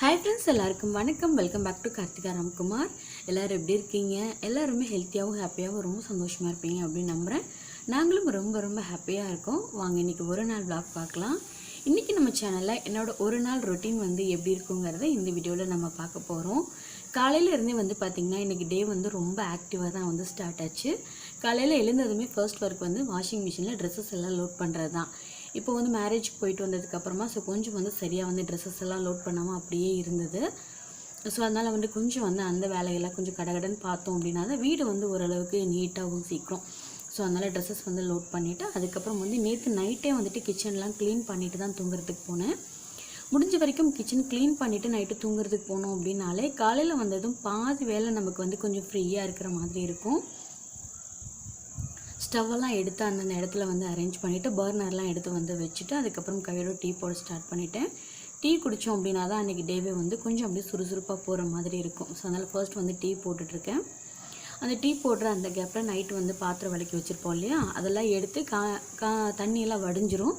Hi friends எல்லாருக்கும் வணக்கம். Welcome back to Karthika Ramkumar எல்லோரும் எப்படி இருக்கீங்க? எல்லாருமே ஹெல்த்தியாகவும் ஹாப்பியாகவும் ரொம்ப சந்தோஷமாக இருப்பீங்க அப்படின்னு நம்புகிறேன் நாங்களும் ரொம்ப ரொம்ப ஹாப்பியாக இருக்கோம். வாங்க இன்றைக்கி ஒரு நாள் vlog பார்க்கலாம். இன்றைக்கி நம்ம சேனலில் என்னோட ஒரு நாள் ரொட்டீன் வந்து எப்படி இருக்குங்கிறத இந்த வீடியோவில் நம்ம பார்க்க போகிறோம் காலையிலேருந்தே வந்து பார்த்திங்கன்னா இன்றைக்கி டே வந்து ரொம்ப ஆக்டிவாக தான் வந்து ஸ்டார்ட் ஆச்சு. காலையில் எழுந்ததுமே ஃபர்ஸ்ட் ஒர்க் வந்து வாஷிங் மிஷினில் ட்ரெஸ்ஸஸ் எல்லாம் லோட் பண்ணுறது தான் இப்போ வந்து மேரேஜ் போயிட்டு வந்ததுக்கப்புறமா ஸோ கொஞ்சம் வந்து சரியாக வந்து ட்ரெஸ்ஸஸ் எல்லாம் லோட் பண்ணாமல் அப்படியே இருந்தது. ஸோ அதனால் வந்து கொஞ்சம் வந்து அந்த வேலையெல்லாம் கொஞ்சம் கடகடன்னு பார்த்தோம் அப்படின்னா தான் வீடு வந்து ஓரளவுக்கு நீட்டாகவும் சீக்கிரம். ஸோ அதனால் ட்ரெஸ்ஸஸ் வந்து லோட் பண்ணிவிட்டு அதுக்கப்புறம் வந்து நேற்று நைட்டே வந்துட்டு கிச்சன்லாம் க்ளீன் பண்ணிட்டு தான் தூங்குறதுக்கு போனேன். முடிஞ்ச வரைக்கும் கிச்சன் க்ளீன் பண்ணிவிட்டு நைட்டு தூங்குறதுக்கு போனோம் அப்படின்னாலே காலையில் வந்ததும் பாதி வேலை நமக்கு வந்து கொஞ்சம் ஃப்ரீயாக இருக்கிற மாதிரி இருக்கும். ஸ்டவ்வெல்லாம் எடுத்து அந்தந்த இடத்துல வந்து அரேஞ்ச் பண்ணிவிட்டு பர்னர்லாம் எடுத்து வந்து வச்சுட்டு அதுக்கப்புறம் கையோட டீ போட ஸ்டார்ட் பண்ணிட்டேன். டீ குடித்தோம் அப்படின்னா தான் அன்றைக்கி டேவே வந்து கொஞ்சம் அப்படியே சுறுசுறுப்பாக போகிற மாதிரி இருக்கும். ஸோ அதனால் ஃபர்ஸ்ட் வந்து டீ போட்டுட்ருக்கேன். அந்த டீ போடுற அந்த கேப்பில் நைட்டு வந்து பாத்திரம் விளக்கி வச்சுருப்போம் இல்லையா? அதெல்லாம் எடுத்து கா கா தண்ணியெல்லாம் வடிஞ்சிரும்.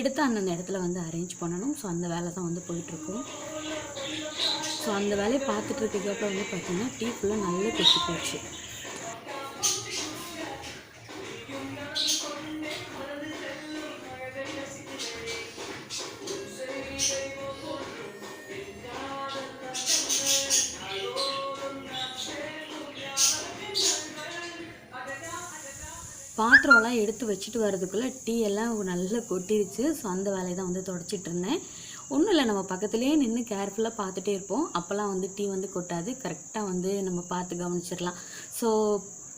எடுத்து அந்தந்த இடத்துல வந்து அரேஞ்ச் பண்ணணும். ஸோ அந்த வேலை தான் வந்து போயிட்டுருக்கும் ஸோ அந்த வேலையை பார்த்துட்டு இருக்க கேப்பில் வந்து பார்த்திங்கன்னா டீ ஃபுல்லாக நல்லா கொட்டி போச்சு. பாத்திரம்லாம் எடுத்து வச்சுட்டு வரதுக்குள்ளே டீ எல்லாம் நல்லா கொட்டிருச்சு. ஸோ அந்த வேலையை தான் வந்து தொடச்சிட்டு இருந்தேன். ஒன்றும் இல்லை நம்ம பக்கத்துலேயே நின்று கேர்ஃபுல்லாக பார்த்துட்டே இருப்போம். அப்போல்லாம் வந்து டீ வந்து கொட்டாது. கரெக்டாக வந்து நம்ம பார்த்து கவனிச்சிடலாம். ஸோ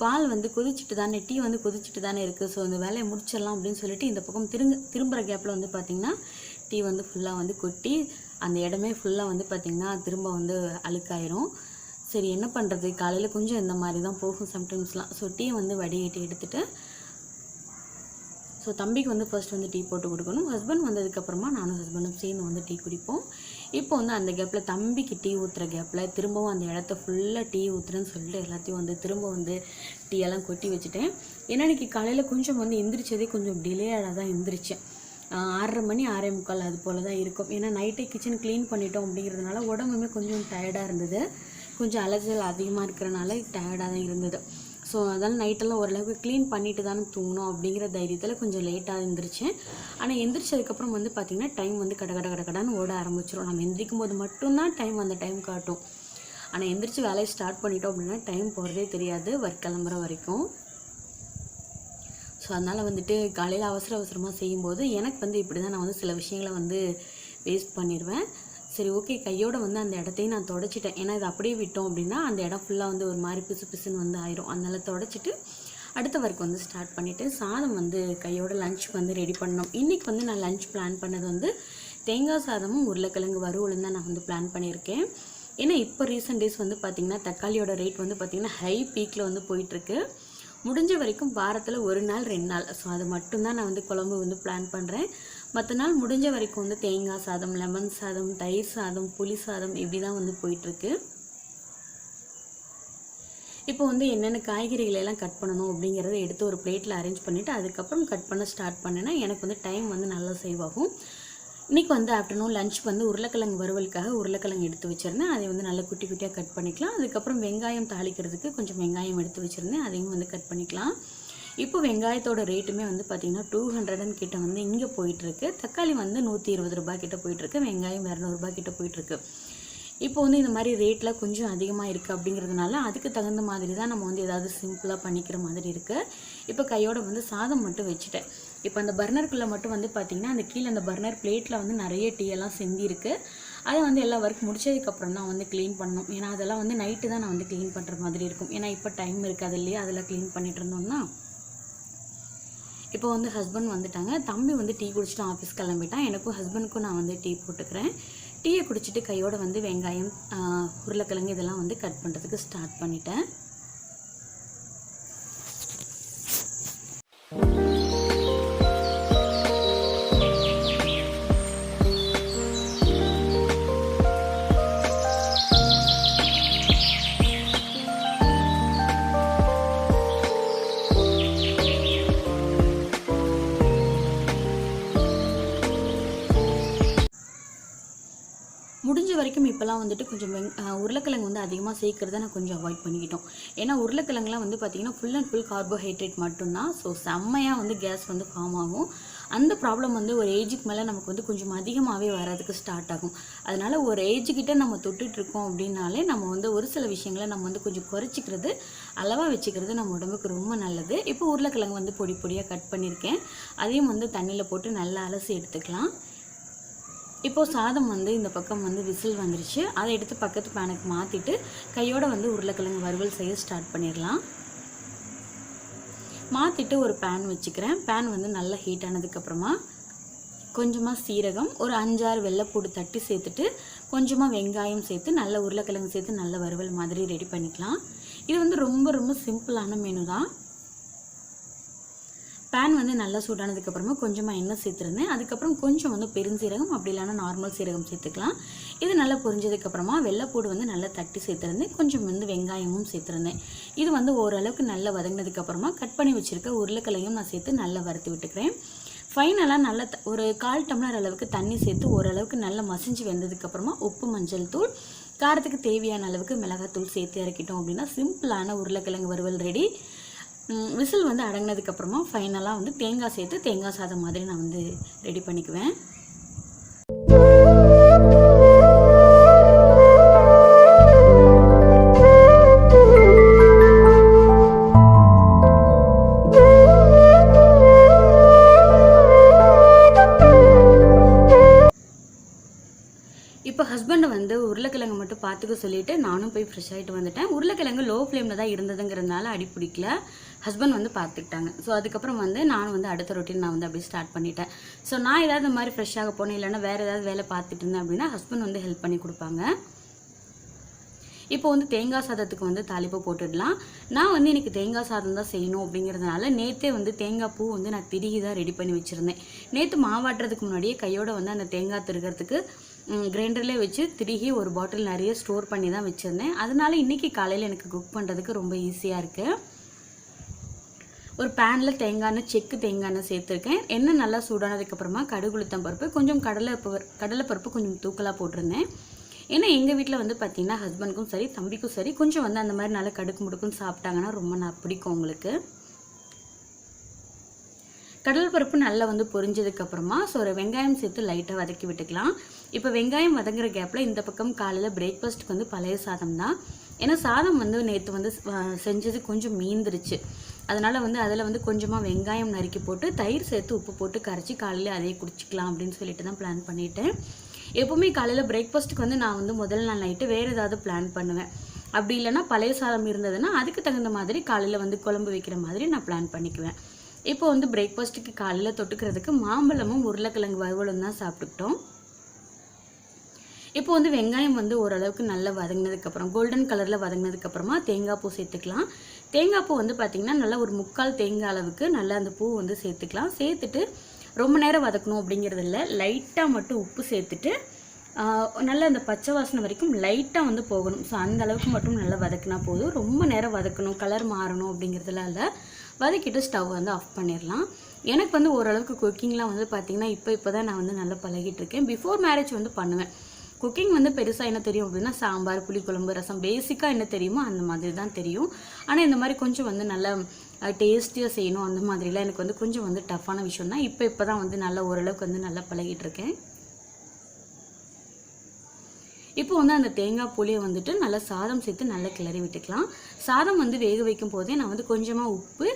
பால் வந்து கொதிச்சுட்டு தானே டீ வந்து கொதிச்சுட்டு தானே இருக்குது ஸோ இந்த வேலையை முடிச்சிடலாம் அப்படின்னு சொல்லிட்டு இந்த பக்கம் திரும்ப திரும்புகிற கேப்பில் வந்து பார்த்திங்கன்னா டீ வந்து ஃபுல்லாக வந்து கொட்டி அந்த இடமே ஃபுல்லாக வந்து பார்த்திங்கன்னா திரும்ப வந்து அழுக்காயிரும். சரி என்ன பண்ணுறது காலையில் கொஞ்சம் இந்த மாதிரி தான் போகும் சம்டைம்ஸ்லாம் ஸோ டீ வந்து வடிகட்டி எடுத்துகிட்டு ஸோ தம்பிக்கு வந்து ஃபர்ஸ்ட் வந்து டீ போட்டு கொடுக்கணும். ஹஸ்பண்ட் வந்ததுக்கப்புறமா நானும் ஹஸ்பண்டும் சேர்ந்து வந்து டீ குடிப்போம். இப்போ வந்து அந்த கேப்பில் தம்பிக்கு டீ ஊற்றுற கேப்பில் திரும்பவும் அந்த இடத்த ஃபுல்லாக டீ ஊற்றுறேன்னு சொல்லிட்டு எல்லாத்தையும் வந்து திரும்ப வந்து டீயெல்லாம் கொட்டி வச்சுட்டேன். ஏன்னா இன்றைக்கி காலையில் கொஞ்சம் வந்து எந்திரிச்சதே கொஞ்சம் டிலேயாக தான் எந்திரிச்சேன். ஆறரை மணி ஆறே முக்கால் அது போல் தான் இருக்கும். ஏன்னா நைட்டே கிச்சன் க்ளீன் பண்ணிட்டோம் அப்படிங்கிறதுனால உடம்புமே கொஞ்சம் டயர்டாக இருந்தது. கொஞ்சம் அலைச்சல் அதிகமாக இருக்கிறனால டயர்டாக தான் இருந்தது. ஸோ அதனால் நைட்டெல்லாம் ஓரளவுக்கு க்ளீன் பண்ணிட்டு தானே தூங்கணும் அப்படிங்கிற தைரியத்தில் கொஞ்சம் லேட்டாக எழுந்திரிச்சேன் ஆனால் எந்திரிச்சதுக்கப்புறம் வந்து பார்த்திங்கன்னா டைம் வந்து கட கட கட கடன்னு ஓட ஆரம்பிச்சிடும் நம்ம எந்திரிக்கும் போது மட்டும்தான் டைம் அந்த டைம் காட்டும். ஆனால் எந்திரிச்சு வேலையை ஸ்டார்ட் பண்ணிட்டோம் அப்படின்னா டைம் போகிறதே தெரியாது. ஒர்க் கிளம்புற வரைக்கும். ஸோ அதனால் வந்துட்டு காலையில் அவசர அவசரமாக செய்யும்போது எனக்கு வந்து இப்படி தான் நான் வந்து சில விஷயங்களை வந்து வேஸ்ட் பண்ணிடுவேன் சரி ஓகே கையோடு வந்து அந்த இடத்தையும் நான் தொடச்சிட்டேன். ஏன்னா இது அப்படியே விட்டோம் அப்படின்னா அந்த இடம் ஃபுல்லாக வந்து ஒரு மாதிரி பிசு பிசுன்னு வந்து ஆயிரும். அதனால் தொடச்சிட்டு அடுத்த ஒர்க் வந்து ஸ்டார்ட் பண்ணிவிட்டு சாதம் வந்து கையோட லஞ்ச் வந்து ரெடி பண்ணோம் இன்றைக்கி வந்து நான் லஞ்ச் பிளான் பண்ணது வந்து தேங்காய் சாதமும் உருளைக்கிழங்கு வறுவலும் தான் நான் வந்து பிளான் பண்ணியிருக்கேன். ஏன்னா இப்போ ரீசெண்ட் டேஸ் வந்து பார்த்திங்கன்னா தக்காளியோட ரேட் வந்து பார்த்திங்கன்னா ஹை பீக்கில் வந்து போயிட்டுருக்கு. முடிஞ்ச வரைக்கும் வாரத்தில் ஒரு நாள் ரெண்டு நாள். ஸோ அது மட்டும்தான் நான் வந்து குழம்பு வந்து பிளான் பண்ணுறேன் மற்ற நாள் முடிஞ்ச வரைக்கும் வந்து தேங்காய் சாதம் லெமன் சாதம் தயிர் சாதம் புளி சாதம் இப்படி தான் வந்து போயிட்டுருக்கு. இப்போ வந்து என்னென்ன காய்கறிகளை எல்லாம் கட் பண்ணணும் அப்படிங்கிறத எடுத்து ஒரு பிளேட்டில் அரேஞ்ச் பண்ணிவிட்டு அதுக்கப்புறம் கட் பண்ண ஸ்டார்ட் பண்ணேன்னா எனக்கு வந்து டைம் வந்து நல்லா சேவ் ஆகும். இன்றைக்கி வந்து ஆஃப்டர்நூன் லஞ்ச் வந்து உருளைக்கிழங்கு வறுவலுக்காக உருளைக்கிழங்கு எடுத்து வச்சுருந்தேன். அதை வந்து நல்லா குட்டி குட்டியாக கட் பண்ணிக்கலாம். அதுக்கப்புறம் வெங்காயம் தாளிக்கிறதுக்கு கொஞ்சம் வெங்காயம் எடுத்து வச்சுருந்தேன். அதையும் வந்து கட் பண்ணிக்கலாம். இப்போ வெங்காயத்தோட ரேட்டுமே வந்து பார்த்திங்கன்னா டூ ஹண்ட்ரடன் கிட்ட வந்து இங்கே போயிட்டுருக்கு. தக்காளி வந்து நூற்றி இருபது ரூபாய் கிட்ட போயிட்டுருக்கு. வெங்காயம் இரநூறுபா கிட்ட போயிட்டுருக்கு. இப்போ வந்து இந்த மாதிரி ரேட்டில் கொஞ்சம் அதிகமாக இருக்குது அப்படிங்கிறதுனால அதுக்கு தகுந்த மாதிரி தான் நம்ம வந்து ஏதாவது சிம்பிளாக பண்ணிக்கிற மாதிரி இருக்குது இப்போ கையோட வந்து சாதம் மட்டும் வச்சுட்டேன். இப்போ அந்த பர்னருக்குள்ளே மட்டும் வந்து பார்த்திங்கன்னா அந்த கீழே அந்த பர்னர் பிளேட்டில் வந்து நிறைய டீயெல்லாம் எல்லாம் செஞ்சிருக்கு. அதை வந்து எல்லா ஒர்க் முடிச்சதுக்கப்புறம் தான் வந்து க்ளீன் பண்ணணும். ஏன்னா அதெல்லாம் வந்து நைட்டு தான் நான் வந்து க்ளீன் பண்ணுற மாதிரி இருக்கும். ஏன்னா இப்போ டைம் இருக்காது இல்லையா? அதெல்லாம் க்ளீன் பண்ணிட்டு இருந்தோம்னா இப்போ வந்து ஹஸ்பண்ட் வந்துட்டாங்க. தம்பி வந்து டீ குடிச்சிட்டு ஆஃபீஸ் கிளம்பிட்டான். எனக்கும் ஹஸ்பண்டுக்கும் நான் வந்து டீ போட்டுக்கிறேன். டீயை குடிச்சிட்டு கையோடு வந்து வெங்காயம் உருளைக்கிழங்கு இதெல்லாம் வந்து கட் பண்ணுறதுக்கு ஸ்டார்ட் பண்ணிட்டேன். வரைக்கும் இப்போலாம் வந்துட்டு கொஞ்சம் வெங் உருளைக்கிழங்கு வந்து அதிகமாக சேர்க்குறத நான் கொஞ்சம் அவாய்ட் பண்ணிக்கிட்டோம். ஏன்னா உருளைக்கிழங்குலாம் வந்து பார்த்திங்கன்னா ஃபுல் அண்ட் ஃபுல் கார்போஹைட்ரேட் மட்டும்தான். ஸோ செம்மையாக வந்து கேஸ் வந்து ஃபார்ம் ஆகும். அந்த ப்ராப்ளம் வந்து ஒரு ஏஜுக்கு மேலே நமக்கு வந்து கொஞ்சம் அதிகமாகவே வர்றதுக்கு ஸ்டார்ட் ஆகும். அதனால் ஒரு ஏஜுக்கிட்ட நம்ம தொட்டுட்ருக்கோம் அப்படின்னாலே நம்ம வந்து ஒரு சில விஷயங்களை நம்ம வந்து கொஞ்சம் குறைச்சிக்கிறது அளவாக வச்சுக்கிறது நம்ம உடம்புக்கு ரொம்ப நல்லது. இப்போ உருளைக்கிழங்கு வந்து பொடி பொடியாக கட் பண்ணியிருக்கேன் அதையும் வந்து தண்ணியில் போட்டு நல்லா அலசி எடுத்துக்கலாம். இப்போது சாதம் வந்து இந்த பக்கம் வந்து விசில் வந்துருச்சு. அதை எடுத்து பக்கத்து பேனுக்கு மாற்றிட்டு கையோடு வந்து உருளைக்கிழங்கு வறுவல் செய்ய ஸ்டார்ட் பண்ணிடலாம். மாற்றிட்டு ஒரு பேன் வச்சுக்கிறேன். பேன் வந்து நல்லா ஹீட் ஆனதுக்கப்புறமா கொஞ்சமாக சீரகம் ஒரு அஞ்சாறு வெள்ளைப்பூடு தட்டி சேர்த்துட்டு கொஞ்சமாக வெங்காயம் சேர்த்து நல்ல உருளைக்கிழங்கு சேர்த்து நல்ல வறுவல் மாதிரி ரெடி பண்ணிக்கலாம். இது வந்து ரொம்ப ரொம்ப சிம்பிளான மெனு தான். பேன் வந்து நல்லா சூடானதுக்கப்புறமா கொஞ்சமாக எண்ணெய் சேர்த்துருந்தேன். அதுக்கப்புறம் கொஞ்சம் வந்து பெருஞ்சீரகம் அப்படி இல்லைன்னா நார்மல் சீரகம் சேர்த்துக்கலாம். இது நல்லா பொரிஞ்சதுக்கப்புறமா வெள்ளைப்பூடு வந்து நல்லா தட்டி சேர்த்துருந்தேன். கொஞ்சம் வந்து வெங்காயமும் சேர்த்துருந்தேன். இது வந்து ஓரளவுக்கு நல்லா வதங்கினதுக்கப்புறமா கட் பண்ணி வச்சுருக்க உருளைக்கிழங்கும் நான் சேர்த்து நல்லா வறுத்து விட்டுக்கிறேன். ஃபைனலாக நல்லா த- ஒரு கால் டம்ளர் அளவுக்கு தண்ணி சேர்த்து ஓரளவுக்கு நல்லா மசிஞ்சு வெந்ததுக்கப்புறமா உப்பு மஞ்சள் தூள் காரத்துக்கு தேவையான அளவுக்கு மிளகாத்தூள் சேர்த்து இறக்கிட்டோம் அப்படின்னா சிம்பிளான உருளைக்கிழங்கு வறுவல் ரெடி விசில் வந்து அடங்கினதுக்கப்புறமா ஃபைனலாக வந்து தேங்காய் சேர்த்து தேங்காய் சாதம் மாதிரி நான் வந்து ரெடி பண்ணிக்குவேன். இப்போ ஹஸ்பண்டை வந்து உருளைக்கிழங்கு மட்டும் பார்த்துக்க சொல்லிட்டு நானும் போய் ஃப்ரெஷ் ஆகிட்டு வந்துட்டேன். உருளைக்கிழங்கு லோ ஃப்ளேமில் தான் இருந்ததுங்கிறதுனால அடி பிடிக்கல. ஹஸ்பண்ட் வந்து பார்த்துக்கிட்டாங்க. ஸோ அதுக்கப்புறம் வந்து நானும் வந்து அடுத்த ரொட்டீன் நான் வந்து அப்படியே ஸ்டார்ட் பண்ணிட்டேன். ஸோ நான் ஏதாவது இந்த மாதிரி ஃப்ரெஷ்ஷாக போனேன் இல்லைன்னா வேறு ஏதாவது வேலை பார்த்துட்டு இருந்தேன் அப்படின்னா ஹஸ்பண்ட் வந்து ஹெல்ப் பண்ணி கொடுப்பாங்க. இப்போ வந்து தேங்காய் சாதத்துக்கு வந்து தாளிப்பு போட்டுடலாம். நான் வந்து எனக்கு தேங்காய் சாதம் தான் செய்யணும் அப்படிங்கிறதுனால நேற்றே வந்து தேங்காய் பூ வந்து நான் திருகி தான் ரெடி பண்ணி வச்சுருந்தேன். நேற்று மாவாட்டுறதுக்கு முன்னாடியே கையோட வந்து அந்த தேங்காய் திருகிறதுக்கு கிரைண்டர்லேயே வச்சு திருகி ஒரு பாட்டில் நிறைய ஸ்டோர் பண்ணி தான் வச்சுருந்தேன். அதனால இன்றைக்கி காலையில் எனக்கு குக் பண்ணுறதுக்கு ரொம்ப ஈஸியாக இருக்குது ஒரு பேனில் தேங்காய் எண்ணெய் செக்கு தேங்காய் எண்ணெய் சேர்த்துருக்கேன். எண்ணெய் நல்லா சூடானதுக்கப்புறமா கடுகுளுத்தம் பருப்பு கொஞ்சம் கடலை பருப்பு கடலை பருப்பு கொஞ்சம் தூக்கலாக போட்டிருந்தேன். ஏன்னா எங்கள் வீட்டில் வந்து பார்த்திங்கன்னா ஹஸ்பண்டுக்கும் சரி தம்பிக்கும் சரி கொஞ்சம் வந்து அந்த மாதிரி நல்லா கடுக்கு முடுக்குன்னு சாப்பிட்டாங்கன்னா ரொம்ப நான் பிடிக்கும் உங்களுக்கு. கடல் பருப்பு நல்லா வந்து பொரிஞ்சதுக்கப்புறமா ஸோ ஒரு வெங்காயம் சேர்த்து லைட்டாக வதக்கி விட்டுக்கலாம். இப்போ வெங்காயம் வதங்குற கேப்பில் இந்த பக்கம் காலையில் பிரேக்ஃபாஸ்ட்டுக்கு வந்து பழைய சாதம் தான். ஏன்னா சாதம் வந்து நேற்று வந்து செஞ்சது கொஞ்சம் மீந்துருச்சு. அதனால் வந்து அதில் வந்து கொஞ்சமாக வெங்காயம் நறுக்கி போட்டு தயிர் சேர்த்து உப்பு போட்டு கரைச்சி காலையில் அதையே குடிச்சிக்கலாம் அப்படின்னு சொல்லிட்டு தான் பிளான் பண்ணிட்டேன். எப்போவுமே காலையில் பிரேக்ஃபாஸ்ட்டுக்கு வந்து நான் வந்து முதல் நாள் நைட்டு வேறு ஏதாவது பிளான் பண்ணுவேன். அப்படி இல்லைன்னா பழைய சாதம் இருந்ததுன்னா அதுக்கு தகுந்த மாதிரி காலையில் வந்து குழம்பு வைக்கிற மாதிரி நான் பிளான் பண்ணிக்குவேன். இப்போ வந்து பிரேக்ஃபாஸ்ட்டுக்கு காலையில் தொட்டுக்கிறதுக்கு மாம்பழமும் உருளைக்கிழங்கு வறுவலும் தான் சாப்பிட்டுக்கிட்டோம். இப்போ வந்து வெங்காயம் வந்து ஓரளவுக்கு நல்லா வதங்கினதுக்கப்புறம் கோல்டன் கலரில் வதங்கினதுக்கப்புறமா தேங்காய் பூ சேர்த்துக்கலாம். தேங்காய் பூ வந்து பார்த்திங்கன்னா நல்லா ஒரு முக்கால் தேங்காய் அளவுக்கு நல்லா அந்த பூ வந்து சேர்த்துக்கலாம். சேர்த்துட்டு ரொம்ப நேரம் வதக்கணும் அப்படிங்கிறது இல்லை. லைட்டாக மட்டும் உப்பு சேர்த்துட்டு நல்லா அந்த பச்சை வாசனை வரைக்கும் லைட்டாக வந்து போகணும். ஸோ அந்த அளவுக்கு மட்டும் நல்லா வதக்கினா போதும். ரொம்ப நேரம் வதக்கணும். கலர் மாறணும் அப்படிங்கிறதுலாம் இல்லை. வதக்கிட்டு ஸ்டவ் வந்து ஆஃப் பண்ணிடலாம். எனக்கு வந்து ஓரளவுக்கு குக்கிங்லாம் வந்து பார்த்திங்கன்னா இப்போ இப்போ தான் நான் வந்து நல்லா பழகிட்டு இருக்கேன். பிஃபோர் மேரேஜ் வந்து பண்ணுவேன். குக்கிங் வந்து பெருசாக என்ன தெரியும் அப்படின்னா சாம்பார் புளிக்குழம்பு ரசம் பேசிக்காக என்ன தெரியுமோ அந்த மாதிரி தான் தெரியும். ஆனால் இந்த மாதிரி கொஞ்சம் வந்து நல்லா டேஸ்டியாக செய்யணும் அந்த மாதிரிலாம் எனக்கு வந்து கொஞ்சம் வந்து டஃப்பான விஷயம் தான். இப்போ இப்போ தான் வந்து நல்லா ஓரளவுக்கு வந்து நல்லா பழகிட்டு இருக்கேன். இப்போ வந்து அந்த தேங்காய் புளியை வந்துட்டு நல்லா சாதம் சேர்த்து நல்லா கிளறி விட்டுக்கலாம். சாதம் வந்து வேக வைக்கும் போதே நான் வந்து கொஞ்சமாக உப்பு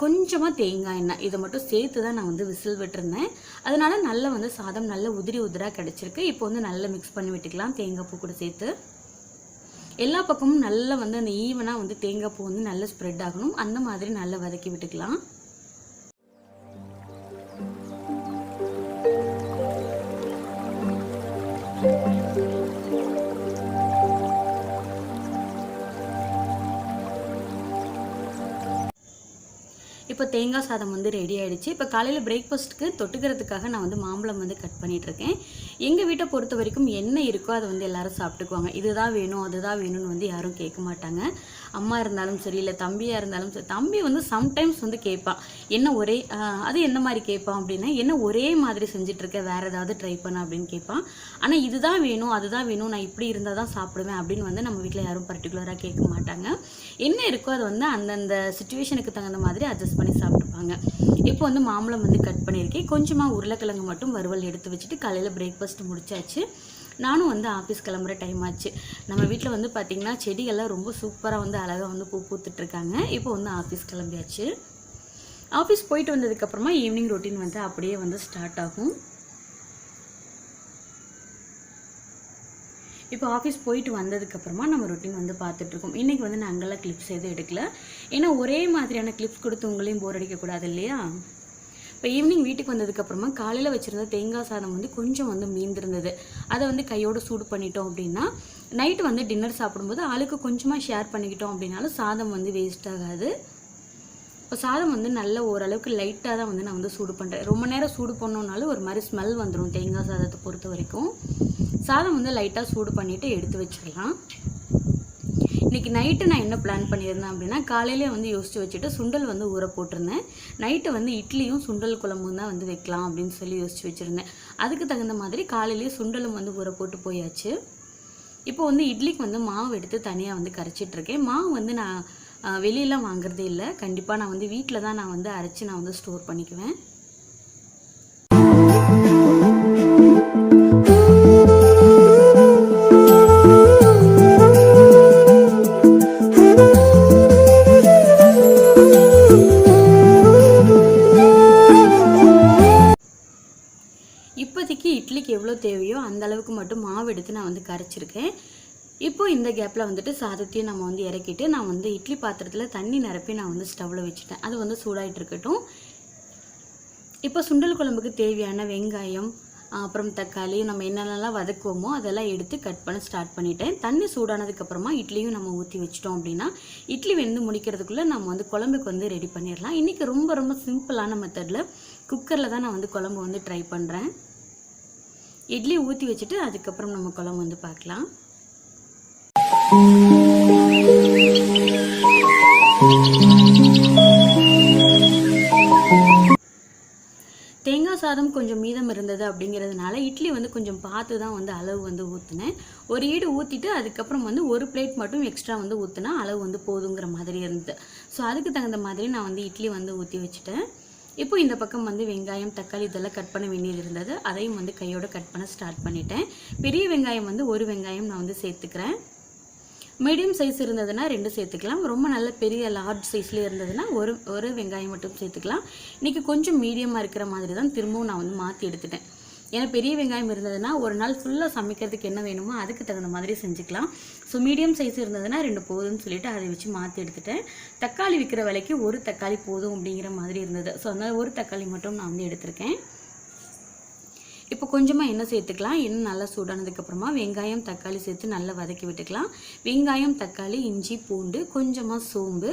கொஞ்சமாக தேங்காய் எண்ணெய். இதை மட்டும் சேர்த்து தான் நான் வந்து விசில் விட்டுருந்தேன். அதனால் நல்லா வந்து சாதம் நல்ல உதிரி உதிராக கிடச்சிருக்கு. இப்போ வந்து நல்லா மிக்ஸ் பண்ணி விட்டுக்கலாம். தேங்காய் பூ கூட சேர்த்து. எல்லா பக்கமும் நல்லா வந்து அந்த ஈவனாக வந்து தேங்காய் பூ வந்து நல்லா ஸ்ப்ரெட் ஆகணும். அந்த மாதிரி நல்லா வதக்கி விட்டுக்கலாம். இப்போ தேங்காய் சாதம் வந்து ரெடி ஆயிடுச்சு. இப்போ காலையில் பிரேக்ஃபாஸ்ட்டுக்கு தொட்டுக்கிறதுக்காக நான் வந்து மாம்பழம் வந்து கட் பண்ணிட்டு இருக்கேன் எங்கள் வீட்டை பொறுத்த வரைக்கும் என்ன இருக்கோ அதை வந்து எல்லாரும் சாப்பிட்டுக்குவாங்க. இதுதான் வேணும் அதுதான் வேணும்னு வந்து யாரும் கேட்க மாட்டாங்க. அம்மா இருந்தாலும் சரி இல்லை தம்பியாக இருந்தாலும் சரி தம்பி வந்து சம்டைம்ஸ் வந்து கேட்பான் என்ன ஒரே அது என்ன மாதிரி கேட்பான் அப்படின்னா என்ன ஒரே மாதிரி செஞ்சிட்ருக்க வேறு வேற ஏதாவது ட்ரை பண்ண அப்படின்னு கேட்பான் ஆனால் இதுதான் வேணும் அதுதான் வேணும் நான் இப்படி இருந்தால் தான் சாப்பிடுவேன் அப்படின்னு வந்து நம்ம வீட்டில் யாரும் பர்டிகுலராக கேட்க மாட்டாங்க. என்ன இருக்கோ அது வந்து அந்தந்த சுச்சுவேஷனுக்கு தகுந்த மாதிரி அட்ஜஸ்ட் பண்ணி சாப்பிட்டுப்பாங்க. இப்போ வந்து மாம்பழம் வந்து கட் பண்ணியிருக்கேன். கொஞ்சமாக உருளைக்கிழங்கு மட்டும் வறுவல் எடுத்து வச்சுட்டு காலையில் பிரேக்ஃபாஸ்ட் முடிச்சாச்சு. நானும் வந்து ஆஃபீஸ் கிளம்புற டைம் ஆச்சு. நம்ம வீட்டில் வந்து பார்த்திங்கன்னா செடிகள்லாம் ரொம்ப சூப்பராக வந்து அழகாக வந்து பூ பூத்துட்ருக்காங்க. இப்போ வந்து ஆஃபீஸ் கிளம்பியாச்சு. ஆஃபீஸ் போயிட்டு வந்ததுக்கப்புறமா ஈவினிங் ரொட்டீன் வந்து அப்படியே வந்து ஸ்டார்ட் ஆகும். இப்போ ஆஃபீஸ் போயிட்டு வந்ததுக்கப்புறமா நம்ம ரொட்டீன் வந்து பார்த்துட்ருக்கோம் இன்றைக்கி வந்து நான் அங்கெல்லாம் கிளிப்ஸ் எதுவும் எடுக்கல. ஏன்னா ஒரே மாதிரியான கிளிப்ஸ் கொடுத்து உங்களையும் போர் அடிக்கக்கூடாது இல்லையா? இப்போ ஈவினிங் வீட்டுக்கு வந்ததுக்கப்புறமா காலையில் வச்சுருந்த தேங்காய் சாதம் வந்து கொஞ்சம் வந்து மீந்திருந்தது. அதை வந்து கையோடு சூடு பண்ணிட்டோம் அப்படின்னா நைட்டு வந்து டின்னர் சாப்பிடும்போது ஆளுக்கு கொஞ்சமாக ஷேர் பண்ணிக்கிட்டோம் அப்படின்னாலும் சாதம் வந்து வேஸ்ட் ஆகாது. இப்போ சாதம் வந்து நல்ல ஓரளவுக்கு லைட்டாக தான் வந்து நான் வந்து சூடு பண்ணுறேன் ரொம்ப நேரம் சூடு பண்ணோம்னாலும் ஒரு மாதிரி ஸ்மெல் வந்துடும் தேங்காய் சாதத்தை பொறுத்த வரைக்கும். சாதம் வந்து லைட்டாக சூடு பண்ணிவிட்டு எடுத்து வச்சிடலாம். இன்றைக்கி நைட்டு நான் என்ன பிளான் பண்ணியிருந்தேன் அப்படின்னா காலையிலே வந்து யோசித்து வச்சுட்டு சுண்டல் வந்து ஊற போட்டிருந்தேன். நைட்டு வந்து இட்லியும் சுண்டல் குழம்பும் தான் வந்து வைக்கலாம் அப்படின்னு சொல்லி யோசித்து வச்சுருந்தேன். அதுக்கு தகுந்த மாதிரி காலையிலேயே சுண்டலும் வந்து ஊற போட்டு போயாச்சு. இப்போ வந்து இட்லிக்கு வந்து மாவு எடுத்து தனியாக வந்து கரைச்சிட்ருக்கேன். மாவு வந்து நான் வெளியெல்லாம் வாங்குறதே இல்லை. கண்டிப்பாக நான் வந்து வீட்டில் தான் நான் வந்து அரைச்சி நான் வந்து ஸ்டோர் பண்ணிக்குவேன். தேவையோ அந்த அளவுக்கு மட்டும் மாவு எடுத்து நான் வந்து கரைச்சிருக்கேன். இப்போ இந்த கேப்பில் வந்துட்டு சாதத்தையும் நம்ம வந்து இறக்கிட்டு நான் வந்து இட்லி பாத்திரத்தில் தண்ணி நிரப்பி நான் வந்து ஸ்டவ்வில் வச்சுட்டேன். அது வந்து சூடாகிட்டு இருக்கட்டும். இப்போ சுண்டல் குழம்புக்கு தேவையான வெங்காயம் அப்புறம் தக்காளி நம்ம என்னென்னலாம் வதக்குவோமோ அதெல்லாம் எடுத்து கட் பண்ண ஸ்டார்ட் பண்ணிட்டேன். தண்ணி சூடானதுக்கப்புறமா இட்லியும் நம்ம ஊற்றி வச்சிட்டோம் அப்படின்னா இட்லி வெந்து முடிக்கிறதுக்குள்ளே நம்ம வந்து குழம்புக்கு வந்து ரெடி பண்ணிடலாம். இன்றைக்கி ரொம்ப ரொம்ப சிம்பிளான மெத்தடில் குக்கரில் தான் நான் வந்து குழம்பு வந்து ட்ரை பண்ணுறேன் இட்லி ஊற்றி வச்சுட்டு அதுக்கப்புறம் நம்ம குழம்பு வந்து பார்க்கலாம். தேங்காய் சாதம் கொஞ்சம் மீதம் இருந்தது அப்படிங்கிறதுனால இட்லி வந்து கொஞ்சம் பார்த்து தான் வந்து அளவு வந்து ஊற்றினேன் ஒரு ஈடு ஊற்றிட்டு அதுக்கப்புறம் வந்து ஒரு பிளேட் மட்டும் எக்ஸ்ட்ரா வந்து ஊற்றினா அளவு வந்து போதுங்கிற மாதிரி இருந்தது. ஸோ அதுக்கு தகுந்த மாதிரி நான் வந்து இட்லி வந்து ஊற்றி வச்சுட்டேன். இப்போ இந்த பக்கம் வந்து வெங்காயம் தக்காளி இதெல்லாம் கட் பண்ண வேண்டியது இருந்தது. அதையும் வந்து கையோட கட் பண்ண ஸ்டார்ட் பண்ணிட்டேன். பெரிய வெங்காயம் வந்து ஒரு வெங்காயம் நான் வந்து சேர்த்துக்கிறேன். மீடியம் சைஸ் இருந்ததுன்னா ரெண்டு சேர்த்துக்கலாம். ரொம்ப நல்ல பெரிய லார்ஜ் சைஸ்ல இருந்ததுன்னா ஒரு ஒரு வெங்காயம் மட்டும் சேர்த்துக்கலாம். இன்றைக்கி கொஞ்சம் மீடியமாக இருக்கிற மாதிரி தான் திரும்பவும் நான் வந்து மாற்றி எடுத்துட்டேன். ஏன்னா பெரிய வெங்காயம் இருந்ததுன்னா ஒரு நாள் ஃபுல்லாக சமைக்கிறதுக்கு என்ன வேணுமோ அதுக்கு தகுந்த மாதிரி செஞ்சுக்கலாம். ஸோ மீடியம் சைஸ் இருந்ததுன்னா ரெண்டு போதும்னு சொல்லிட்டு அதை வச்சு மாற்றி எடுத்துட்டேன். தக்காளி விற்கிற விலைக்கு ஒரு தக்காளி போதும் அப்படிங்கிற மாதிரி இருந்தது. ஸோ அதனால் ஒரு தக்காளி மட்டும் நான் வந்து எடுத்திருக்கேன். இப்போ கொஞ்சமாக எண்ணெய் சேர்த்துக்கலாம். எண்ணெய் நல்லா சூடானதுக்கப்புறமா வெங்காயம் தக்காளி சேர்த்து நல்லா வதக்கி விட்டுக்கலாம். வெங்காயம் தக்காளி இஞ்சி பூண்டு கொஞ்சமாக சோம்பு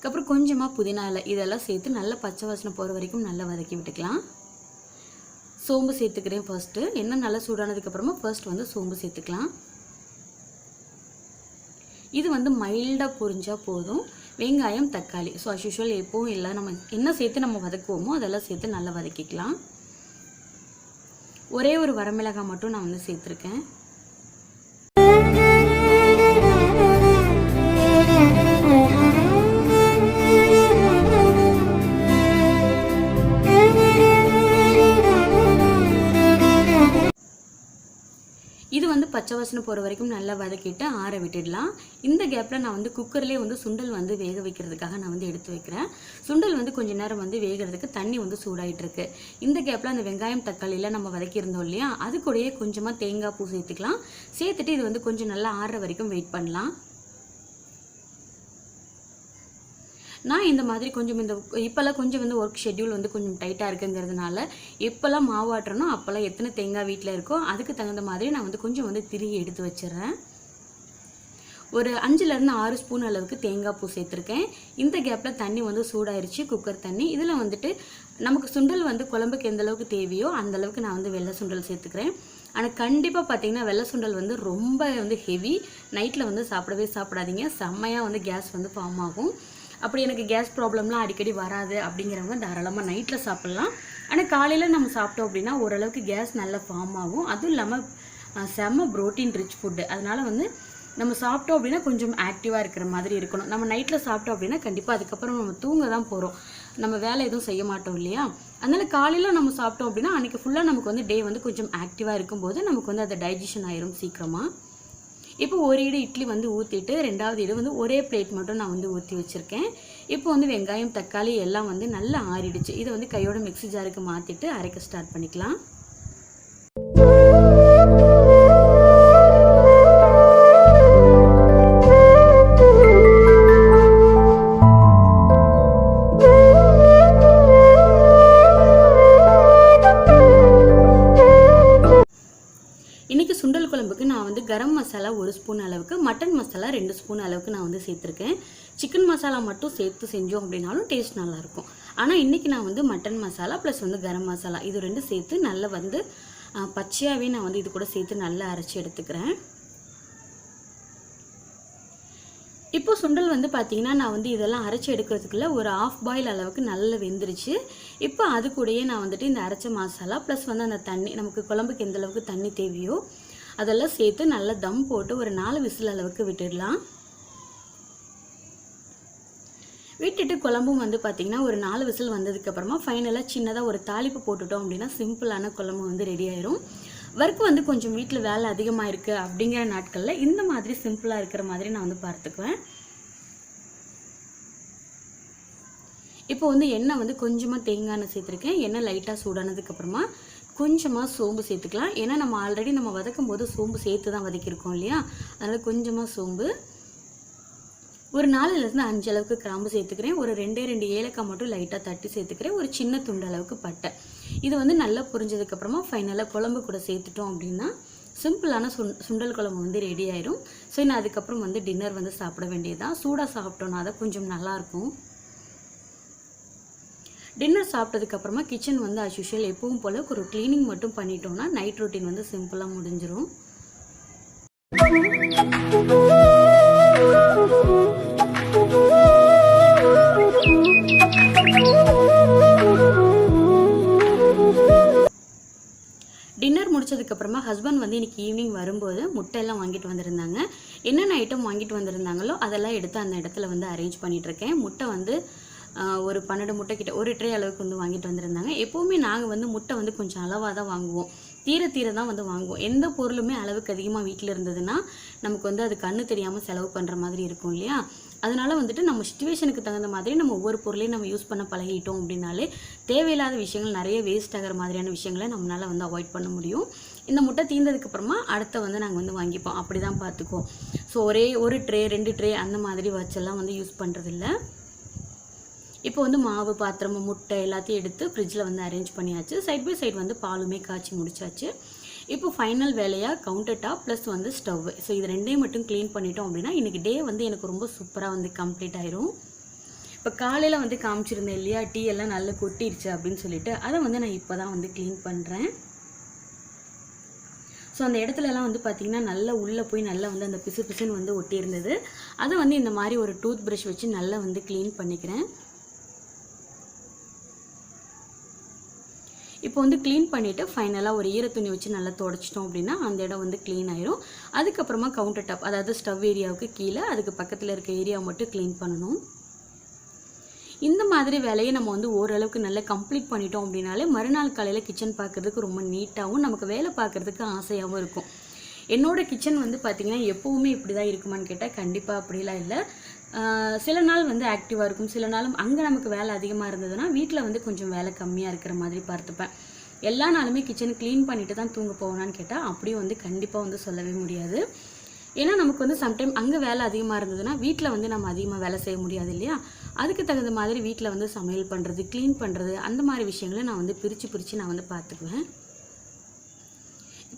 அதுக்கப்புறம் கொஞ்சமாக புதினா இலை இதெல்லாம் சேர்த்து நல்லா பச்சை வாசனை போகிற வரைக்கும் நல்லா வதக்கி விட்டுக்கலாம். சோம்பு சேர்த்துக்கிறேன் ஃபர்ஸ்ட்டு எண்ணெய் நல்லா சூடானதுக்கப்புறமா ஃபர்ஸ்ட் வந்து சோம்பு சேர்த்துக்கலாம். இது வந்து மைல்டாக பொரிஞ்சால் போதும். வெங்காயம் தக்காளி. ஸோ அஸ் யூஷுவல் எப்போவும் இல்லை நம்ம என்ன சேர்த்து நம்ம வதக்குவோமோ அதெல்லாம் சேர்த்து நல்லா வதக்கிக்கலாம். ஒரே ஒரு வரமிளகாய் மட்டும் நான் வந்து சேர்த்துருக்கேன். பச்சை வாசனை போகிற வரைக்கும் நல்லா வதக்கிட்டு ஆற விட்டுடலாம். இந்த கேப்பில் நான் வந்து குக்கர்லேயே வந்து சுண்டல் வந்து வேக வைக்கிறதுக்காக நான் வந்து எடுத்து வைக்கிறேன். சுண்டல் வந்து கொஞ்ச நேரம் வந்து வேகிறதுக்கு தண்ணி வந்து சூடாயிட்டுருக்கு. இந்த கேப்பில் அந்த வெங்காயம் தக்காளியில் நம்ம வதக்கியிருந்தோம் இல்லையா அது கூடயே கொஞ்சமாக தேங்காய் பூ சேர்த்துக்கலாம். சேர்த்துட்டு இது வந்து கொஞ்சம் நல்லா ஆறுற வரைக்கும் வெயிட் பண்ணலாம். நான் இந்த மாதிரி கொஞ்சம் இந்த இப்போல்லாம் கொஞ்சம் வந்து ஒர்க் ஷெட்யூல் வந்து கொஞ்சம் டைட்டாக இருக்குங்கிறதுனால எப்போல்லாம் மாவாட்டுறனோ அப்போல்லாம் எத்தனை தேங்காய் வீட்டில் இருக்கோ அதுக்கு தகுந்த மாதிரி நான் வந்து கொஞ்சம் வந்து திருகி எடுத்து வச்சிடுறேன். ஒரு அஞ்சுலேருந்து ஆறு ஸ்பூன் அளவுக்கு தேங்காய் பூ சேர்த்துருக்கேன். இந்த கேப்பில் தண்ணி வந்து சூடாயிருச்சு குக்கர் தண்ணி. இதில் வந்துட்டு நமக்கு சுண்டல் வந்து குழம்புக்கு எந்த அளவுக்கு தேவையோ அந்த அளவுக்கு நான் வந்து வெள்ளை சுண்டல் சேர்த்துக்கிறேன். ஆனால் கண்டிப்பாக பார்த்தீங்கன்னா வெள்ளை சுண்டல் வந்து ரொம்ப வந்து ஹெவி நைட்டில் வந்து சாப்பிடவே சாப்பிடாதீங்க. செம்மையாக வந்து கேஸ் வந்து ஃபார்ம் ஆகும். அப்படி எனக்கு கேஸ் ப்ராப்ளம்லாம் அடிக்கடி வராது அப்படிங்கிறவங்க தாராளமாக நைட்டில் சாப்பிட்லாம். ஆனால் காலையில் நம்ம சாப்பிட்டோம் அப்படின்னா ஓரளவுக்கு கேஸ் நல்லா ஃபார்ம் ஆகும். அதுவும் இல்லாமல் செம்ம ப்ரோட்டீன் ரிச் ஃபுட்டு அதனால் வந்து நம்ம சாப்பிட்டோம் அப்படின்னா கொஞ்சம் ஆக்டிவாக இருக்கிற மாதிரி இருக்கணும். நம்ம நைட்டில் சாப்பிட்டோம் அப்படின்னா கண்டிப்பாக அதுக்கப்புறம் நம்ம தூங்க தான் போகிறோம் நம்ம வேலை எதுவும் செய்ய மாட்டோம் இல்லையா? அதனால் காலையில் நம்ம சாப்பிட்டோம் அப்படின்னா அன்றைக்கி ஃபுல்லாக நமக்கு வந்து டே வந்து கொஞ்சம் ஆக்டிவாக இருக்கும்போது நமக்கு வந்து அது டைஜஷன் ஆயிரும் சீக்கிரமாக இப்போ ஒரு இடு இட்லி வந்து ஊற்றிட்டு ரெண்டாவது இடம் வந்து ஒரே பிளேட் மட்டும் நான் வந்து ஊற்றி வச்சுருக்கேன். இப்போ வந்து வெங்காயம் தக்காளி எல்லாம் வந்து நல்லா ஆறிடுச்சு. இதை வந்து கையோட மிக்ஸி ஜாருக்கு மாற்றிட்டு அரைக்க ஸ்டார்ட் பண்ணிக்கலாம். சேர்த்துருக்கேன். சிக்கன் மசாலா மட்டும் சேர்த்து செஞ்சோம் அப்படின்னாலும் டேஸ்ட் நல்லாயிருக்கும். ஆனால் இன்றைக்கி நான் வந்து மட்டன் மசாலா ப்ளஸ் வந்து கரம் மசாலா இது ரெண்டு சேர்த்து நல்லா வந்து பச்சையாகவே நான் வந்து இது கூட சேர்த்து நல்லா அரைச்சி எடுத்துக்கிறேன். இப்போ சுண்டல் வந்து பார்த்தீங்கன்னா நான் வந்து இதெல்லாம் அரைச்சி எடுக்கிறதுக்குள்ள ஒரு ஆஃப் பாயில் அளவுக்கு நல்லா வெந்துருச்சு. இப்போ அது கூடயே நான் வந்துட்டு இந்த அரைச்ச மசாலா ப்ளஸ் வந்து அந்த தண்ணி நமக்கு குழம்புக்கு எந்த அளவுக்கு தண்ணி தேவையோ அதெல்லாம் சேர்த்து நல்லா தம் போட்டு ஒரு நாலு விசில் அளவுக்கு விட்டுடலாம். விட்டுட்டு குழம்பும் வந்து பார்த்திங்கன்னா ஒரு நாலு விசில் வந்ததுக்கப்புறமா ஃபைனலாக சின்னதாக ஒரு தாளிப்பு போட்டுட்டோம் அப்படின்னா சிம்பிளான குழம்பு வந்து ரெடி ஆயிரும். ஒர்க் வந்து கொஞ்சம் வீட்டில் வேலை அதிகமாக இருக்குது அப்படிங்கிற நாட்களில் இந்த மாதிரி சிம்பிளாக இருக்கிற மாதிரி நான் வந்து பார்த்துக்குவேன். இப்போ வந்து எண்ணெய் வந்து கொஞ்சமாக தேங்காய் எண்ணெய் சேர்த்துருக்கேன். எண்ணெய் லைட்டாக சூடானதுக்கப்புறமா கொஞ்சமாக சோம்பு சேர்த்துக்கலாம். ஏன்னா நம்ம ஆல்ரெடி நம்ம வதக்கும் போது சோம்பு சேர்த்து தான் வதக்கியிருக்கோம் இல்லையா? அதனால் கொஞ்சமாக சோம்பு ஒரு நாலுலேருந்து அஞ்சு அளவுக்கு கிராம்பு சேர்த்துக்கிறேன். ஒரு ரெண்டே ரெண்டு ஏலக்காய் மட்டும் லைட்டாக தட்டி சேர்த்துக்கிறேன். ஒரு சின்ன துண்டு அளவுக்கு பட்டை. இது வந்து நல்லா புரிஞ்சதுக்கப்புறமா ஃபைனலாக குழம்பு கூட சேர்த்துட்டோம் அப்படின்னா சிம்பிளான சுண் சுண்டல் குழம்பு வந்து ரெடி ஆயிரும். ஸோ நான் அதுக்கப்புறம் வந்து டின்னர் வந்து சாப்பிட வேண்டியதுதான். சூடாக சாப்பிட்டோன்னா அதை கொஞ்சம் நல்லாயிருக்கும் டின்னர் சாப்பிட்டதுக்கப்புறமா கிச்சன் வந்து அஸ் யூஷுவல் எப்பவும் போல் ஒரு க்ளீனிங் மட்டும் பண்ணிட்டோம்னா நைட் ரொட்டீன் வந்து சிம்பிளாக முடிஞ்சிடும் டின்னர் முடிச்சதுக்கப்புறமா ஹஸ்பண்ட் வந்து இன்னைக்கு ஈவினிங் வரும்போது முட்டையெல்லாம் வாங்கிட்டு வந்திருந்தாங்க. என்னென்ன ஐட்டம் வாங்கிட்டு வந்திருந்தாங்களோ அதெல்லாம் எடுத்து அந்த இடத்துல வந்து அரேஞ்ச் பண்ணிட்டு இருக்கேன் முட்டை வந்து ஒரு பன்னெண்டு முட்டை கிட்ட ஒரு ட்ரே அளவுக்கு வந்து வாங்கிட்டு வந்திருந்தாங்க. எப்போவுமே நாங்கள் வந்து முட்டை வந்து கொஞ்சம் அளவாக தான் வாங்குவோம். தீர தீர தான் வந்து வாங்குவோம். எந்த பொருளுமே அளவுக்கு அதிகமாக வீட்டில் இருந்ததுன்னா நமக்கு வந்து அது கண்ணு தெரியாமல் செலவு பண்ணுற மாதிரி இருக்கும் இல்லையா? அதனால் வந்துட்டு நம்ம சுச்சுவேஷனுக்கு தகுந்த மாதிரி நம்ம ஒவ்வொரு பொருளையும் நம்ம யூஸ் பண்ண பழகிட்டோம் அப்படின்னாலே தேவையில்லாத விஷயங்கள் நிறைய வேஸ்ட் ஆகிற மாதிரியான விஷயங்களை நம்மளால் வந்து அவாய்ட் பண்ண முடியும். இந்த முட்டை தீர்ந்ததுக்கப்புறமா அடுத்த வந்து நாங்கள் வந்து வாங்கிப்போம். அப்படி தான் பார்த்துக்குவோம். ஸோ ஒரே ஒரு ட்ரே ரெண்டு ட்ரே அந்த மாதிரி வச்செல்லாம் வந்து யூஸ் பண்ணுறதில்ல இப்போ வந்து மாவு பாத்திரம் முட்டை எல்லாத்தையும் எடுத்து ஃப்ரிட்ஜில் வந்து அரேஞ்ச் பண்ணியாச்சு. சைட் பை சைடு வந்து பாலுமே காய்ச்சி முடிச்சாச்சு. இப்போ ஃபைனல் வேலையாக கவுண்டர் டாப் ப்ளஸ் வந்து ஸ்டவ் ஸோ இது ரெண்டையும் மட்டும் க்ளீன் பண்ணிட்டோம் அப்படின்னா இன்றைக்கி டே வந்து எனக்கு ரொம்ப சூப்பராக வந்து கம்ப்ளீட் ஆயிரும். இப்போ காலையில் வந்து காமிச்சிருந்தேன் இல்லையா டீ எல்லாம் நல்லா கொட்டிருச்சு அப்படின்னு சொல்லிட்டு அதை வந்து நான் இப்போ தான் வந்து க்ளீன் பண்ணுறேன் ஸோ அந்த இடத்துலலாம் வந்து பார்த்திங்கன்னா நல்லா உள்ளே போய் நல்லா வந்து அந்த பிசு பிசுன்னு வந்து ஒட்டியிருந்தது. அதை வந்து இந்த மாதிரி ஒரு டூத் ப்ரஷ் வச்சு நல்லா வந்து க்ளீன் பண்ணிக்கிறேன். இப்போ வந்து க்ளீன் பண்ணிவிட்டு ஃபைனலாக ஒரு ஈர துணி வச்சு நல்லா தொடச்சிட்டோம் அப்படின்னா அந்த இடம் வந்து க்ளீன் ஆயிரும். அதுக்கப்புறமா கவுண்டர் டாப் அதாவது ஸ்டவ் ஏரியாவுக்கு கீழே அதுக்கு பக்கத்தில் இருக்க ஏரியா மட்டும் க்ளீன் பண்ணணும். இந்த மாதிரி வேலையை நம்ம வந்து ஓரளவுக்கு நல்லா கம்ப்ளீட் பண்ணிட்டோம் அப்படின்னாலே மறுநாள் காலையில் கிச்சன் பார்க்குறதுக்கு ரொம்ப நீட்டாகவும் நமக்கு வேலை பார்க்குறதுக்கு ஆசையாகவும் இருக்கும். என்னோடய கிச்சன் வந்து பார்த்திங்கன்னா எப்போவுமே இப்படி தான் இருக்குமான்னு கேட்டால் கண்டிப்பாக அப்படிலாம் இல்லை. சில நாள் வந்து ஆக்டிவாக இருக்கும். சில நாளும் அங்கே நமக்கு வேலை அதிகமாக இருந்ததுன்னா வீட்டில் வந்து கொஞ்சம் வேலை கம்மியாக இருக்கிற மாதிரி பார்த்துப்பேன். எல்லா நாளுமே கிச்சன் க்ளீன் பண்ணிட்டு தான் தூங்க போவேனான்னு கேட்டால் அப்படியும் வந்து கண்டிப்பாக வந்து சொல்லவே முடியாது. ஏன்னா நமக்கு வந்து சம்டைம் அங்கே வேலை அதிகமாக இருந்ததுன்னா வீட்டில் வந்து நம்ம அதிகமாக வேலை செய்ய முடியாது இல்லையா? அதுக்கு தகுந்த மாதிரி வீட்டில் வந்து சமையல் பண்ணுறது க்ளீன் பண்ணுறது அந்த மாதிரி விஷயங்களை நான் வந்து பிரித்து பிரித்து நான் வந்து பார்த்துக்குவேன்.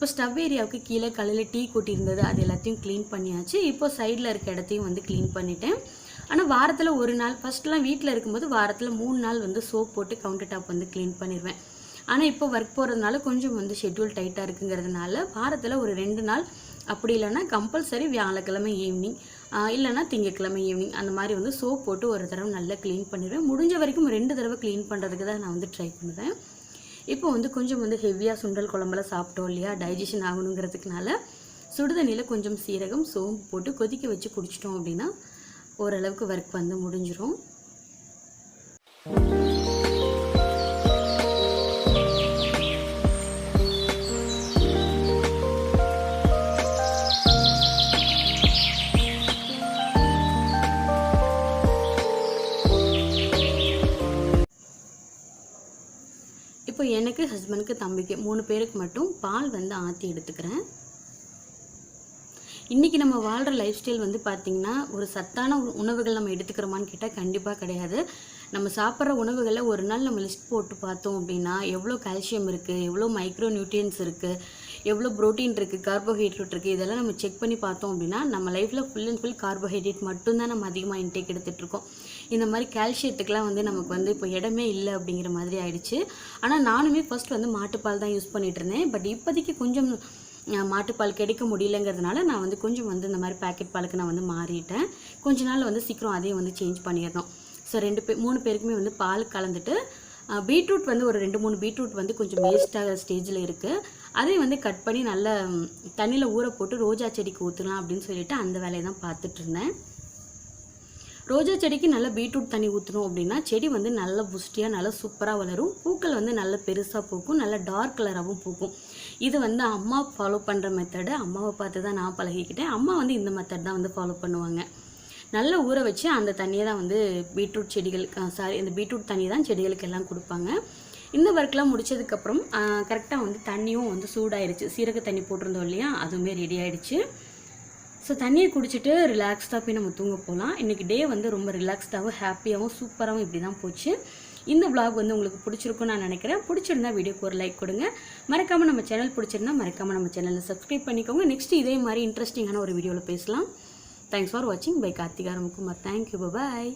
இப்போ ஸ்டவ் ஏரியாவுக்கு கீழே காலையில் டீ கொட்டியிருந்தது அது எல்லாத்தையும் க்ளீன் பண்ணியாச்சு. இப்போ சைடில் இருக்க இடத்தையும் வந்து க்ளீன் பண்ணிட்டேன். ஆனால் வாரத்தில் ஒரு நாள் ஃபஸ்ட்லாம் வீட்டில் இருக்கும்போது வாரத்தில் மூணு நாள் வந்து சோப் போட்டு கவுண்டர் டாப் வந்து க்ளீன் பண்ணிடுவேன் ஆனால் இப்போ ஒர்க் போகிறதுனால கொஞ்சம் வந்து ஷெட்யூல் டைட்டாக இருக்குங்கிறதுனால வாரத்தில் ஒரு ரெண்டு நாள் அப்படி இல்லைன்னா கம்பல்சரி வியாழக்கிழமை ஈவினிங் இல்லைன்னா திங்கக்கிழமை ஈவினிங் அந்த மாதிரி வந்து சோப் போட்டு ஒரு தடவை நல்லா க்ளீன் பண்ணிடுவேன் முடிஞ்ச வரைக்கும் ரெண்டு தடவை க்ளீன் பண்ணுறதுக்கு தான் நான் வந்து ட்ரை பண்ணுவேன். இப்போ வந்து கொஞ்சம் வந்து ஹெவியாக சுண்டல் குழம்புல சாப்பிட்டோம் இல்லையா? டைஜஷன் ஆகணுங்கிறதுக்குனால சுடுதண்ணியில் கொஞ்சம் சீரகம் சோம்பு போட்டு கொதிக்க வச்சு குடிச்சிட்டோம் அப்படின்னா ஓரளவுக்கு ஒர்க் வந்து முடிஞ்சிரும். ஹஸ்பண்டுக்கு தம்பிக்கு மூணு பேருக்கு மட்டும் பால் வந்து ஆற்றி எடுத்துக்கிறேன். இன்றைக்கி நம்ம வாழ்கிற லைஃப் ஸ்டைல் வந்து பார்த்திங்கன்னா ஒரு சத்தான உணவுகள் நம்ம எடுத்துக்கிறோமான்னு கேட்டால் கண்டிப்பாக கிடையாது. நம்ம சாப்பிட்ற உணவுகளை ஒரு நாள் நம்ம லிஸ்ட் போட்டு பார்த்தோம் அப்படின்னா எவ்வளோ கால்சியம் இருக்குது எவ்வளோ மைக்ரோ நியூட்ரியன்ஸ் இருக்குது எவ்வளோ ப்ரோட்டீன் இருக்குது கார்போஹைட்ரேட் இருக்குது இதெல்லாம் நம்ம செக் பண்ணி பார்த்தோம் அப்படின்னா நம்ம லைஃப்பில் ஃபுல் அண்ட் ஃபுல் கார்போஹைட்ரேட் மட்டும்தான் நம்ம அதிகமாக இன்டேக் எடுத்துகிட்ருக்கோம் இந்த மாதிரி கால்சியத்துக்கெலாம் வந்து நமக்கு வந்து இப்போ இடமே இல்லை அப்படிங்கிற மாதிரி ஆயிடுச்சு. ஆனால் நானுமே ஃபர்ஸ்ட் வந்து மாட்டுப்பால் தான் யூஸ் பண்ணிட்டு இருந்தேன் பட் இப்போதைக்கு கொஞ்சம் மாட்டுப்பால் கிடைக்க முடியலங்கிறதுனால நான் வந்து கொஞ்சம் வந்து இந்த மாதிரி பேக்கெட் பாலுக்கு நான் வந்து மாறிட்டேன். கொஞ்ச நாள் வந்து சீக்கிரம் அதையும் வந்து சேஞ்ச் பண்ணிடணும். ஸோ ரெண்டு பேர் மூணு பேருக்குமே வந்து பால் கலந்துட்டு பீட்ரூட் வந்து ஒரு ரெண்டு மூணு பீட்ரூட் வந்து கொஞ்சம் வேஸ்ட்டாக ஸ்டேஜில் இருக்குது அதையும் வந்து கட் பண்ணி நல்லா தண்ணியில் ஊற போட்டு ரோஜா செடிக்கு ஊற்றலாம் அப்படின்னு சொல்லிட்டு அந்த வேலையை தான் பார்த்துட்டு இருந்தேன் ரோஜா செடிக்கு நல்ல பீட்ரூட் தண்ணி ஊற்றணும் அப்படின்னா செடி வந்து நல்ல புஷ்டியாக நல்லா சூப்பராக வளரும். பூக்கள் வந்து நல்ல பெருசாக பூக்கும் நல்ல டார்க் கலராகவும் பூக்கும். இது வந்து அம்மா ஃபாலோ பண்ணுற மெத்தடு அம்மாவை பார்த்து தான் நான் பழகிக்கிட்டேன். அம்மா வந்து இந்த மெத்தட் தான் வந்து ஃபாலோ பண்ணுவாங்க. நல்லா ஊற வச்சு அந்த தண்ணியை தான் வந்து பீட்ரூட் செடிகளுக்கு சாரி இந்த பீட்ரூட் தண்ணி தான் செடிகளுக்கு எல்லாம் கொடுப்பாங்க. இந்த ஒர்க்லாம் முடிச்சதுக்கப்புறம் கரெக்டாக வந்து தண்ணியும் வந்து சூடாயிருச்சு. சீரக தண்ணி போட்டிருந்தோம் இல்லையா? அதுவுமே ரெடி ஆகிடுச்சு ஸோ தண்ணியை குடிச்சிட்டு ரிலாக்ஸ்டாக போய் நம்ம தூங்க போகலாம் இன்றைக்கி டே வந்து ரொம்ப ரிலாக்ஸ்டாகவும் ஹாப்பியாகவும் சூப்பராகவும் இப்படி தான் போச்சு. இந்த vlog வந்து உங்களுக்கு பிடிச்சிருக்கும்னு நான் நினைக்கிறேன். பிடிச்சிருந்தா வீடியோக்கு ஒரு லைக் கொடுங்க. மறக்காமல் நம்ம சேனல் பிடிச்சிருந்தா மறக்காமல் நம்ம சேனலில் சப்ஸ்கிரைப் பண்ணிக்கோங்க. நெக்ஸ்ட் இதே மாதிரி இன்ட்ரெஸ்டிங்கான ஒரு வீடியோவில் பேசலாம். தேங்க்ஸ் ஃபார் வாட்சிங் bye Karthika Ramakumar thank you bye